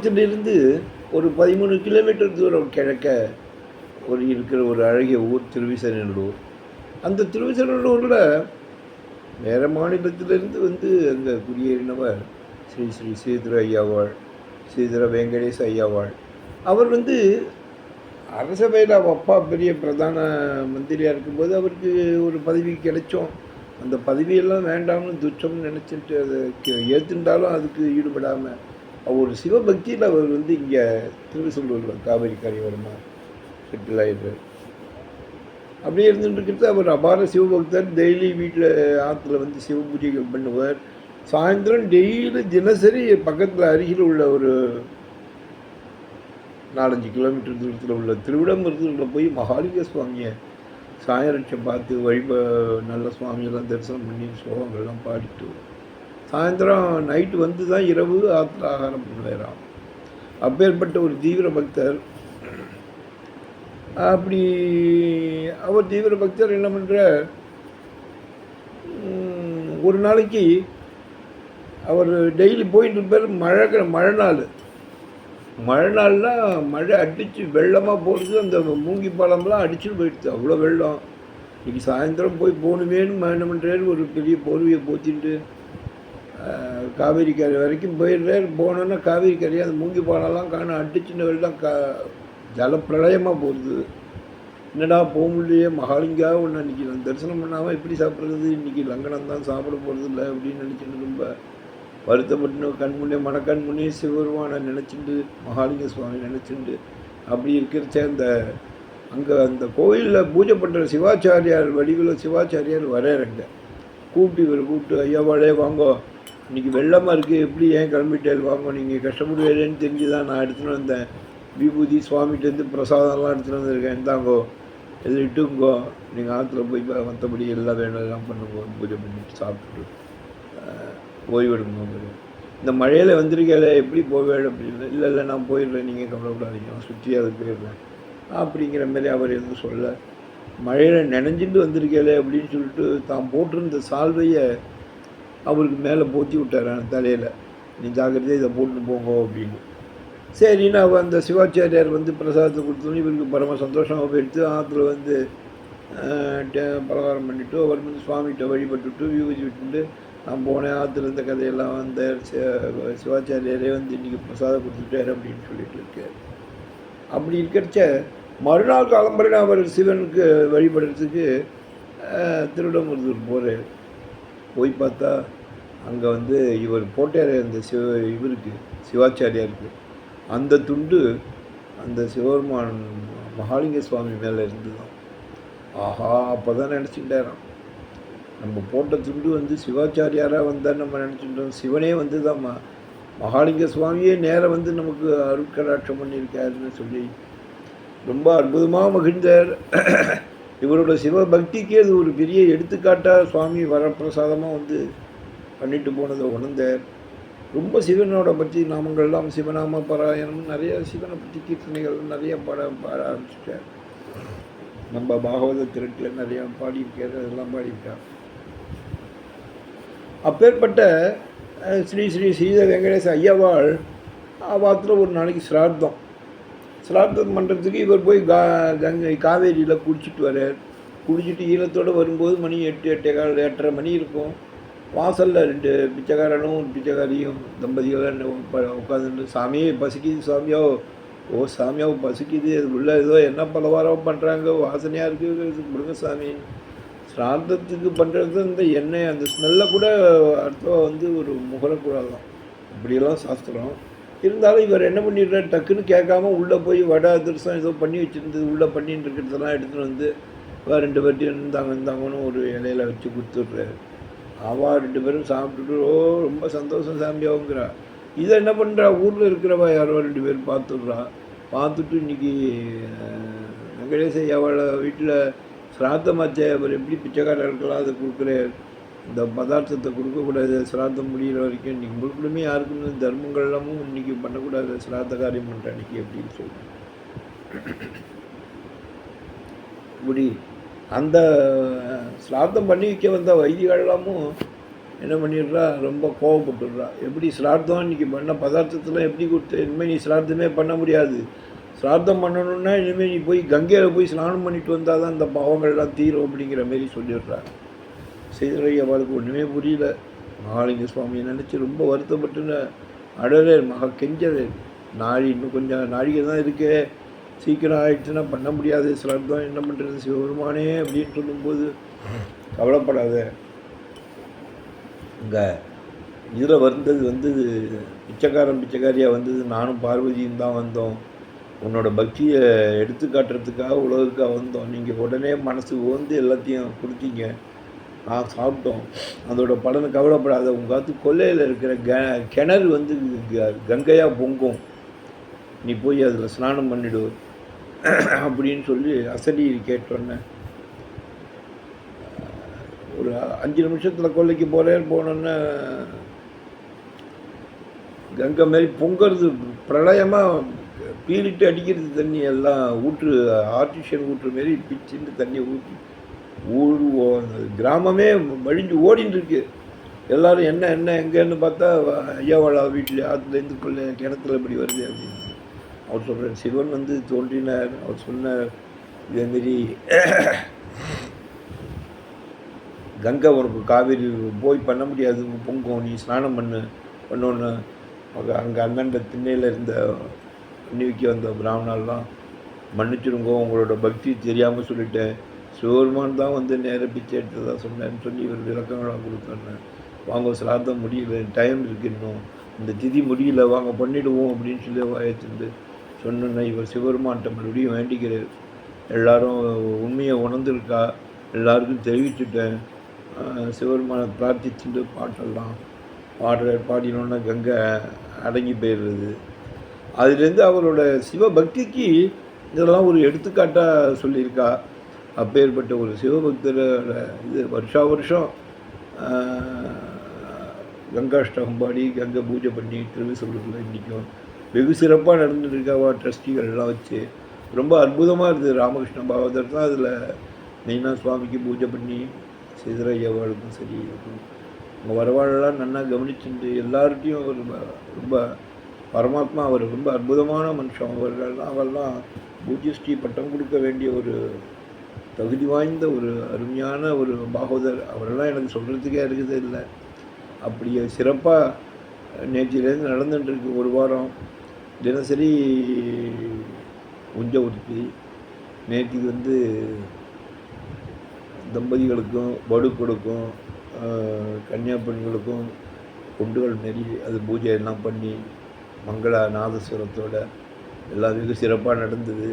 குளத்திலிருந்து ஒரு பதிமூணு கிலோமீட்டர் தூரம் கிழக்க ஒரு இருக்கிற ஒரு அழகிய ஊர் திருவிசனூர் அந்த திருவிசனூரில் வேறு மாநிலத்திலிருந்து வந்து அங்கே குடியேறினவர் ஸ்ரீ ஸ்ரீ ஸ்ரீதர ஐயாவாள் ஸ்ரீதர வெங்கடேஷ் ஐயாவாள். அவர் வந்து அரசவையில் அவள் அப்பா பெரிய பிரதான மந்திரியாக இருக்கும்போது அவருக்கு ஒரு பதவி கிடைச்சோம். அந்த பதவியெல்லாம் வேண்டாம்னு துச்சம்னு நினச்சிட்டு அதை ஏற்றுண்டாலும் அதுக்கு ஈடுபடாமல் ஒரு சிவபக்தியில் அவர் வந்து இங்கே திருவிசூலூரில் காவிரி கரையோரமாக செட்டில் ஆயிடுறார். அப்படியே இருந்துட்டு இருக்கிறது அவர் அபார சிவபக்தர். டெய்லி வீட்டில் ஆற்றுல வந்து சிவ பூஜைகள் பண்ணுவார். சாயந்தரம் டெய்லி தினசரி பக்கத்தில் அருகில் உள்ள ஒரு நாலஞ்சு கிலோமீட்டர் தூரத்தில் உள்ள திருவிடம்பரத்தில் போய் மகாலிங்க சுவாமியை சாயரட்சம் பார்த்து வழிப நல்ல சுவாமியெல்லாம் தரிசனம் பண்ணி ஸ்லோகங்கள்லாம் பாடிட்டு சாயந்தரம் நைட்டு வந்து தான் இரவு ஆற்றுல ஆகாரம் பண்ணுறான் அப்பேற்பட்ட ஒரு தீவிர பக்தர். அப்படி அவர் தீவிர பக்தர் என்ன பண்ணுற ஒரு நாளைக்கு அவர் டெய்லி போயிட்டு இருப்பார் மழை மழை நாள் மழை நாள்னால் மழை அடித்து வெள்ளமாக போகிறது அந்த மூங்கி பாலம்லாம் அடிச்சுட்டு போயிடுது அவ்வளோ வெள்ளம். இன்னைக்கு சாயந்தரம் போய் போகணுமேனு என்ன பண்ணுறாரு ஒரு பெரிய போர்வையை போத்திட்டு காவேரி கரை வரைக்கும் போயிடுறாரு. போனோன்னா காவேரி கரையை அந்த மூங்கி பாலம்லாம் காணும். அடிச்சுன்னு வெள்ளம் கா ஜலப்பிரளயமாக போகிறது போகுது. என்னடா போக முடியலையே? மகாலிங்காக ஒன்று அன்றைக்கி நான் தரிசனம் பண்ணாமல் எப்படி சாப்பிட்றது? இன்றைக்கி லங்கனம் தான் சாப்பிட போகிறது இல்லை அப்படின்னு நினச்சிட்டு ரொம்ப வருத்தப்பட்டு கண் முன்னே மனக்கண் முன்னே சிவருமானை நினச்சிண்டு மகாலிங்க சுவாமி நினச்சிண்டு அப்படி இருக்கிறச்ச அந்த அங்கே அந்த கோயிலில் பூஜை பண்ணுற சிவாச்சாரியார் வடிவில் சிவாச்சாரியார் வர்றாருங்க கூப்பிட்டு இவர் கூப்பிட்டு ஐயாவாளே வாங்கோ. இன்றைக்கி வெள்ளமாக இருக்குது எப்படி ஏன் கிளம்பிட்டேல் வாங்கோ நீங்கள் கஷ்டப்படுவேன்னு தெரிஞ்சு தான் நான் எடுத்துன்னு வந்தேன் விபூதி சுவாமிகிட்டேருந்து பிரசாதம்லாம் எடுத்துன்னு வந்திருக்கேன். இந்தாங்கோ இது இட்டுங்கோ. நீங்கள் ஆற்றுல போய் மற்றபடி எல்லாம் வேணும் எல்லாம் பண்ணுங்க. பூஜை பண்ணிட்டு சாப்பிட்டுட்டு ஓய்வெடுங்க. இந்த மழையில் வந்திருக்கேல எப்படி போவேன் அப்படின்னு இல்லை இல்லை நான் போயிடுறேன். நீங்கள் கவலைப்படாதீங்க. சுற்றி அது போயிடுறேன். அப்படிங்கிற மாதிரி அவர் எதுவும் சொல்ல. மழையில் நினைஞ்சிட்டு வந்திருக்கேலே அப்படின்னு சொல்லிட்டு தான் போட்டிருந்த சால்வையை அவருக்கு மேலே போத்தி விட்டார் தலையில். நீ ஜாக்கிரதையாக இதை போட்டு போங்க அப்படின்னு. சரின்னு அவர் அந்த சிவாச்சாரியார் வந்து பிரசாதத்தை கொடுத்தோன்னு இவருக்கு பரம சந்தோஷமாக போயிடுத்து ஆற்றுல வந்து டே- பலகாரம் பண்ணிவிட்டு அவர் வந்து சுவாமிகிட்ட வழிபட்டுட்டு விபூதி விட்டுட்டு நான் போனேன். ஆற்றுல இருந்த கதையெல்லாம் வந்த சிவாச்சாரியாரே வந்து இன்றைக்கி பிரசாதம் கொடுத்துட்டார் அப்படின்னு சொல்லிட்டு இருக்கார் அப்படி இருக்கிறச்ச மறுநாள் காலம்பரை அவர் சிவனுக்கு வழிபடுறதுக்கு ஆஹ், திருவிடமுருதூர் போகிறார் போய் பார்த்தா அங்கே வந்து இவர் போட்டார் அந்த சிவ இவருக்கு சிவாச்சாரியாருக்கு அந்த துண்டு அந்த சிவபெருமான் மகாலிங்க சுவாமி மேலே இருந்துதான் ஆஹா அப்போ தான் நினச்சிக்கிட்டாராம். நம்ம போட்ட துண்டு வந்து சிவாச்சாரியாராக வந்தால் நம்ம நினச்சிட்டோம் சிவனே வந்து தான் மகாலிங்க சுவாமியே நேராக வந்து நமக்கு அருட்கடாட்சம் பண்ணியிருக்காருன்னு சொல்லி ரொம்ப அற்புதமாக மகிழ்ந்தார். இவரோட சிவபக்திக்கு அது ஒரு பெரிய எடுத்துக்காட்டாக சுவாமி வரப்பிரசாதமாக வந்து பண்ணிட்டு போனதை உணர்ந்தார் ரொம்ப சிவனோட பற்றி நாமங்கள்லாம் சிவநாம பாராயணம் நிறைய சிவனை பற்றி கீர்த்தனைகள் நிறைய பாட பாட ஆரம்பிச்சிட்டார். நம்ம பாகவத திருட்டில் நிறையா பாடியிருக்காரு அதெல்லாம் பாடியிருக்கார். அப்பேற்பட்ட ஸ்ரீ ஸ்ரீ ஸ்ரீத வெங்கடேச ஐயாவாள் வாரத்தில் ஒரு நாளைக்கு சிரார்த்தம். சிரார்த்தம் பண்ணுறதுக்கு இவர் போய் கா கங்கை காவேரியில் குடிச்சிட்டு வரார் குடிச்சிட்டு ஈழத்தோடு வரும்போது மணி எட்டு எட்டே கால் எட்டரை மணி இருக்கும். வாசலில் ரெண்டு பிச்சைக்காரனும் பிச்சைக்காரியும் தம்பதிகளும் உட்காந்துட்டு சாமியே பசிக்குது சாமியோ. ஓ சாமியோ பசிக்குது. அது உள்ள ஏதோ என்ன பலவாரம் பண்ணுறாங்க வாசனையாக இருக்குது கொடுங்க சாமி. சிரார்த்தத்துக்கு பண்ணுறது இந்த எண்ணெய் அந்த ஸ்மெல்லை கூட அடுத்த வந்து ஒரு முகரக்கூடாதான் இப்படியெல்லாம் சாஸ்திரம். இருந்தாலும் இவர் என்ன பண்ணிடுறாரு? டக்குன்னு கேட்காம உள்ளே போய் வடை அதிரசம் ஏதோ பண்ணி வச்சுருந்தது உள்ளே பண்ணிட்டு இருக்கிறதெல்லாம் எடுத்துகிட்டு வந்து ரெண்டு பேர்ட்டையும் இருந்தாங்க இருந்தாங்கன்னு ஒரு இலையில வச்சு கொடுத்துட்றாரு. அவா ரெண்டு பேரும் சாப்பிட்டுட்டு ஓ ரொம்ப சந்தோஷம் சாமியாவுங்கிறா. இதை என்ன பண்ணுறா ஊரில் இருக்கிறவா யாரோ ரெண்டு பேரும் பார்த்துடுறா பார்த்துட்டு இன்னைக்கு அஹ், வெங்கடேச ஐயாவோட வீட்டில் சிராத்தமாச்சே அவர் எப்படி பிச்சைக்காரர்களுக்கெல்லாம் அதை கொடுக்குறாரு? இந்த பதார்த்தத்தை கொடுக்கக்கூடாது சிராத்தம் முடிகிற வரைக்கும் இன்றைக்கி முழுக்கலுமே யாருக்குமே இந்த தர்மங்கள் எல்லாமும் இன்றைக்கி பண்ணக்கூடாது சிராத்த காரியம் பண்ணுற அன்றைக்கி அப்படின்னு சொல்லி இப்படி அந்த சிராத்தம் பண்ணி வைக்க வந்த வைதிகள் எல்லாமும் என்ன பண்ணிடுறா? ரொம்ப கோவப்பட்டுடுறா. எப்படி சிரார்த்தம் இன்றைக்கி பண்ண பதார்த்தத்தில் எப்படி கொடுத்து இனிமேல் நீ சிரார்த்தமே பண்ண முடியாது. சிரார்த்தம் பண்ணணுன்னா இனிமேல் நீ போய் கங்கையில் போய் ஸ்நானம் பண்ணிட்டு வந்தால் தான் அந்த பாவங்கள்லாம் தீரும் அப்படிங்கிற மாரி சொல்லிடுறா. செய்திரை அவளுக்கு ஒன்றுமே புரியல. மகாலிங்க சுவாமியை நினச்சி ரொம்ப வருத்தப்பட்டுன்னு அழறேன் மகா கெஞ்சறேன் நாழி இன்னும் கொஞ்சம் நாழிகை தான் இருக்கே. சீக்கிரம் ஆயிடுச்சுன்னா பண்ண முடியாது சிலர்தான் என்ன பண்ணுறது சிவபெருமானே அப்படின்னு சொல்லும்போது கவலைப்படாத. இங்கே இதில் வந்தது வந்து பிச்சைக்காரன் பிச்சைக்காரியாக வந்தது. நானும் பார்வதியும் தான் வந்தோம். உன்னோட பக்தியை எடுத்து காட்டுறதுக்காக உலகுக்காக வந்தோம். நீங்கள் உடனே மனசு ஓந்து எல்லாத்தையும் கொடுத்தீங்க நான் சாப்பிட்டோம். அதோட பலனை கவலைப்படாத உங்கள் காத்து கொல்லையில் இருக்கிற க கிணறு வந்து க- கங்கையாக பொங்கும். நீ போய் அதில் ஸ்நானம் பண்ணிடு. அப்படின்னு சொல்லி அசடி கேட்டோன்னே. ஒரு அஞ்சு நிமிஷத்தில் கொல்லைக்கு போகிறேன் போனோன்னே கங்கை மாதிரி பொங்கிறது பிரளயமாக பீலிட்டு அடிக்கிறது தண்ணி எல்லாம் ஊற்று ஆர்டிஃபிஷியல் ஊற்று மாரி பிச்சுட்டு தண்ணியை ஊற்றி ஊர் ஓ- கிராமமே மழிஞ்சு ஓடின்னு இருக்கு எல்லாரும் என்ன என்ன எங்கேன்னு பார்த்தா ஐயாவாளா வீட்டில் ஆற்றுலேருந்து பிள்ளை கிணத்துல இப்படி வருது அப்படின்னு. அவர் சொல்கிறார் சிவன் வந்து தோன்றினார். அவர் சொன்னார் இதேமாரி கங்கை உனக்கு காவேரி போய் பண்ண முடியாது. பொங்கும் நீ ஸ்நானம் பண்ணு. பண்ணோன்னு அங்கே அண்ணண்ட திண்ணையில் இருந்த அன்னிவிக்கு வந்த பிராமணாலாம் மன்னிச்சிருங்கோ உங்களோட பக்தி தெரியாமல் சொல்லிட்டேன். சிவபெருமான் தான் வந்து நேர பிச்சை எடுத்ததாக சொன்னேன்னு சொல்லி இவர் விளக்கங்களாக கொடுத்தோன்னே. வாங்க சிராத்தம் முடியல டைம் இருக்கு இன்னும். இந்த திதி முடியல வாங்க பண்ணிடுவோம் அப்படின்னு சொல்லி வாயத்துண்டு சொன்னேன்னா இவர் சிவபெருமான்கிட்ட மறுபடியும் வேண்டிக்கிறார். எல்லாரும் உண்மையை உணர்ந்துருக்கா? எல்லாருக்கும் தெரிவிச்சுட்டேன். சிவபெருமானை பிரார்த்திச்சுட்டு பாட்டெல்லாம் பாடுற பாடினோன்னா கங்கை அடங்கி போயிடுறது. அதுலேருந்து அவரோட சிவபக்திக்கு இதெல்லாம் ஒரு எடுத்துக்காட்டாக சொல்லியிருக்கா? அப்பேற்பட்ட ஒரு சிவபக்தரோட இது வருஷா வருஷம் கங்காஷ்டகம் பாடி கங்கை பூஜை பண்ணி திருவிசூரில் இன்றைக்கும் வெகு சிறப்பாக நடந்துட்டுருக்காவா ட்ரஸ்டிகள்லாம் வச்சு. ரொம்ப அற்புதமாக இருந்தது ராமகிருஷ்ண பாகவதர் தான் அதில் மெயினாக சுவாமிக்கு பூஜை பண்ணி சிதரையவாளுக்கும் சரி அவங்க வரவாழெல்லாம் நல்லா கவனிச்சுட்டு எல்லார்ட்டையும் அவர் ரொம்ப பரமாத்மா அவர் ரொம்ப அற்புதமான மனுஷன். அவர்கள்லாம் அவெல்லாம் பூஜ்யஸ்ரீ பட்டம் கொடுக்க வேண்டிய ஒரு தகுதி வாய்ந்த ஒரு அருமையான ஒரு பாகவதர். அவரெல்லாம் எனக்கு சொல்கிறதுக்கே இருக்குது இல்லை. அப்படியே சிறப்பாக நேற்றிலேருந்து நடந்துட்டுருக்கு ஒரு வாரம். தினசரி உஞ்ச உடுத்தி நேற்றுக்கு வந்து தம்பதிகளுக்கும் வடுக்களுக்கும் ஆஹ், கன்னியா பெண்களுக்கும் கொண்டுகள் அது பூஜை எல்லாம் பண்ணி மங்கள நாதஸ்வரத்தோட எல்லாத்துக்கும் சிறப்பாக நடந்தது.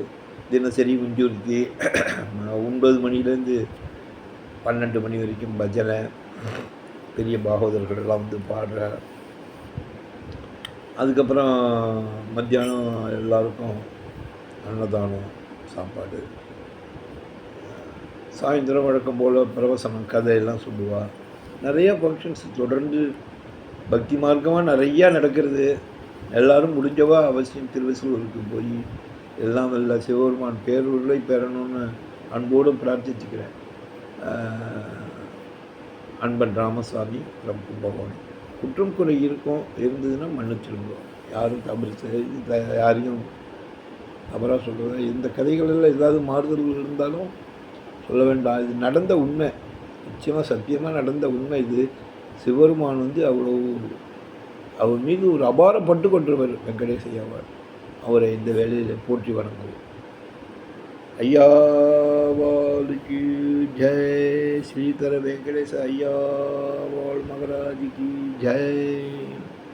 தினசரி உஞ்சுருத்தி ஒன்பது மணிலேருந்து பன்னெண்டு மணி வரைக்கும் பஜனை. பெரிய பாகவதர்கள் எல்லாம் வந்து பாடுற அதுக்கப்புறம் மத்தியானம் எல்லாருக்கும் அன்னதானம் சாப்பாடு. சாயந்தரம் வழக்கம் போல் பிரவசனம் கதையெல்லாம் சொல்லுவாள் நிறைய ஃபங்க்ஷன்ஸ் தொடர்ந்து பக்தி மார்க்கமாக நிறையா நடக்கிறது. எல்லோரும் முடிஞ்சவா அவசியம் திருவசூருக்கு போய் எல்லாம் வல்ல சிவபெருமான் பேருள்ளை பெறணும்னு அன்போடு பிரார்த்திச்சுக்கிறேன். அன்பன் ராமசாமி from கும்பகோணம். குற்றம் குறை இருக்கும் இருந்ததுன்னா மன்னிச்சிருந்தோம் யாரும் தவறு யாரையும் தவறாக சொல்கிறது இந்த கதைகளில் ஏதாவது மாறுதல்கள் இருந்தாலும் சொல்ல வேண்டாம். இது நடந்த உண்மை. நிச்சயமாக சத்தியமாக நடந்த உண்மை இது. சிவபெருமான் வந்து அவ்வளோ அவர் மீது ஒரு அபாரப்பட்டு கொண்டவர் வெங்கடேஷ் ஐயாவார் அவரை இந்த வேலையில் போற்றி வணங்குவோம் ஐயாவாளுக்கு ஜெய் ஸ்ரீதர வெங்கடேச ஐயாவாள் மகராஜுக்கு ஜெய்